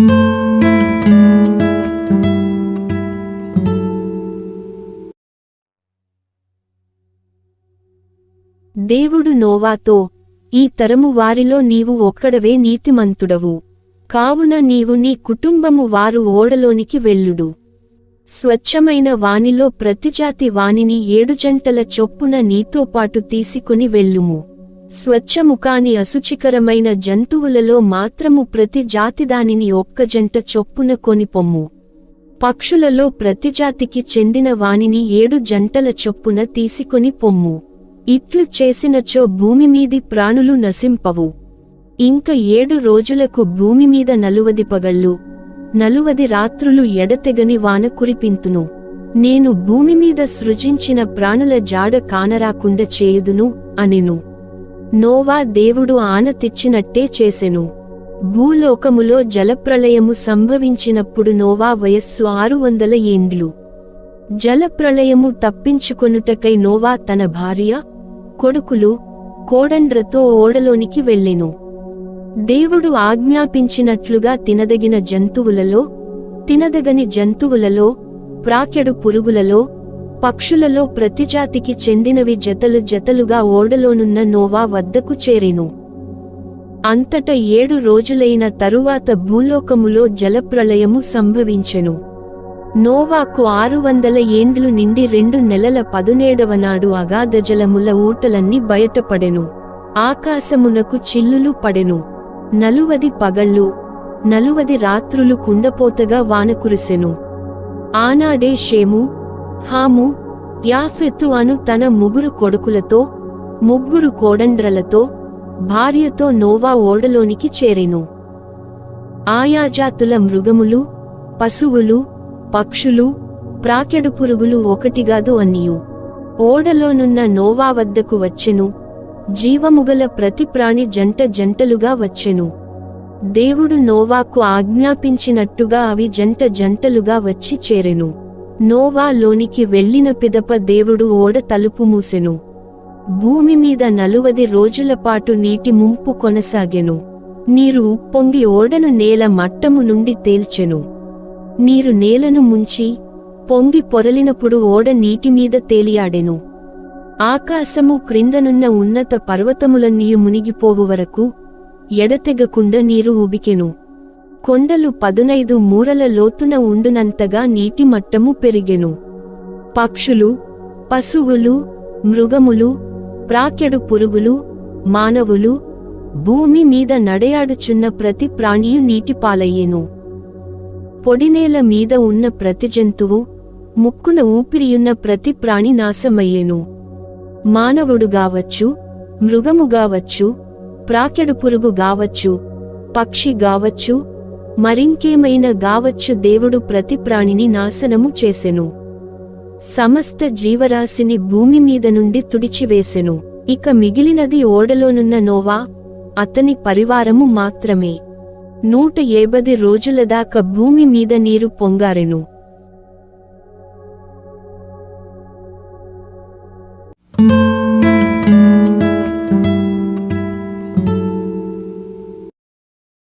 దేవుడు నోవాతో ఈ తరము వారిలో నీవు ఒక్కడవే నీతిమంతుడవు. కావున నీవు నీ కుటుంబము వారు ఓడలోనికి వెళ్ళుడు. స్వచ్ఛమైన వానిలో ప్రతిజాతి వానిని ఏడు జంటల చొప్పున నీతో పాటు తీసుకుని వెళ్ళుము. స్వచ్ఛముకాని అశుచికరమైన జంతువులలో మాత్రము ప్రతి జాతి దానిని ఒక్క జంట చొప్పున కొనిపొమ్ము పక్షులలో ప్రతిజాతికి చెందిన వానిని ఏడు జంటల చొప్పున తీసుకొని పొమ్ము. ఇట్లు చేసినచో భూమిమీది ప్రాణులు నశింపవు. ఇంక ఏడు రోజులకు భూమిమీద నలువది పగళ్ళు. నలువది రాత్రులు ఎడతెగని వాన కురిపింతును. నేను భూమిమీద సృజించిన ప్రాణుల జాడ కానరాకుండా చేయుదును అనెను. నోవా దేవుడు ఆనతిచ్చినట్టే చేసెను. భూలోకములో జలప్రళయము సంభవించినప్పుడు నోవా వయస్సు ఆరు వందల ఏండ్లు. జలప్రళయము తప్పించుకొనుటకై నోవా తన భార్య కొడుకులు కోడండ్రతో ఓడలోనికి వెళ్ళెను. దేవుడు ఆజ్ఞాపించినట్లుగా తినదగిన జంతువులలో తినదగని జంతువులలో ప్రాకెడు పురుగులలో పక్షులలో ప్రతిజాతికి చెందినవి జతలు జతలుగా ఓడలోనున్న నోవా వద్దకు చేరెను. అంతట ఏడు రోజులైన తరువాత భూలోకములో జలప్రళయము సంభవించెను. నోవాకు ఆరు వందల ఏండ్లు నిండి రెండు నెలల పదునేడవ నాడు అగాధ జలముల ఊటలన్నీ బయటపడెను. ఆకాశమునకు చిల్లులు పడెను. నలువది పగళ్ళు నలువది రాత్రులు కుండపోతగా వాన కురిసెను. ఆనాడే షేము హాము యాఫెతు అను తన ముగ్గురు కొడుకులతో ముగ్గురు కోడండ్రలతో భార్యతో నోవా ఓడలోనికి చేరెను. ఆయాజాతుల మృగములు పశువులు పక్షులు ప్రాకెడు పురుగులు ఒకటిగాదు అన్నియు. ఓడలోనున్న నోవా వద్దకు వచ్చెను జీవముగల ప్రతి ప్రాణి జంట జంటలుగా వచ్చెను. దేవుడు నోవాకు ఆజ్ఞాపించినట్టుగా అవి జంట జంటలుగా వచ్చి చేరెను. నోవా లోనికి వెళ్ళిన పిదప దేవుడు ఓడ తలుపు మూసెను. భూమి మీద నలువది రోజుల పాటు నీటి ముంపు కొనసాగెను. నీరు ఉప్పొంగి ఓడను నేల మట్టము నుండి తేల్చెను. నీరు నేలను ముంచి పొంగి పొరలినప్పుడు ఓడ నీటిమీద తేలియాడెను. ఆకాశము క్రిందనున్న ఉన్నత పర్వతములన్నీయు మునిగిపోవు వరకు ఎడతెగకుండా నీరు ఉబికెను కొండలు పదునైదు మూరల లోతున ఉండునంతగా నీటి మట్టము పెరిగెను. పక్షులు పశువులు మృగములు ప్రాకెడు పురుగులు మానవులు భూమి మీద నడయాడుచున్న ప్రతి ప్రాణియు నీటిపాలయ్యేను పొడినేల మీద ఉన్న ప్రతి జంతువు ముక్కున ఊపిరియున్న ప్రతి ప్రాణి నాశమయ్యెను. మానవుడు గావచ్చు మృగము గావచ్చు ప్రాకెడు పురుగు గావచ్చు పక్షి గావచ్చు మరింకేమైనా గావచ్చు దేవుడు ప్రతి ప్రాణిని నాశనము చేసెను. సమస్త జీవరాశిని భూమి మీద నుండి తుడిచివేసెను. ఇక మిగిలినది ఓడలోనున్న నోవా అతని పరివారము మాత్రమే. నూట ఏబది రోజుల దాకా భూమి మీద నీరు పొంగారెను.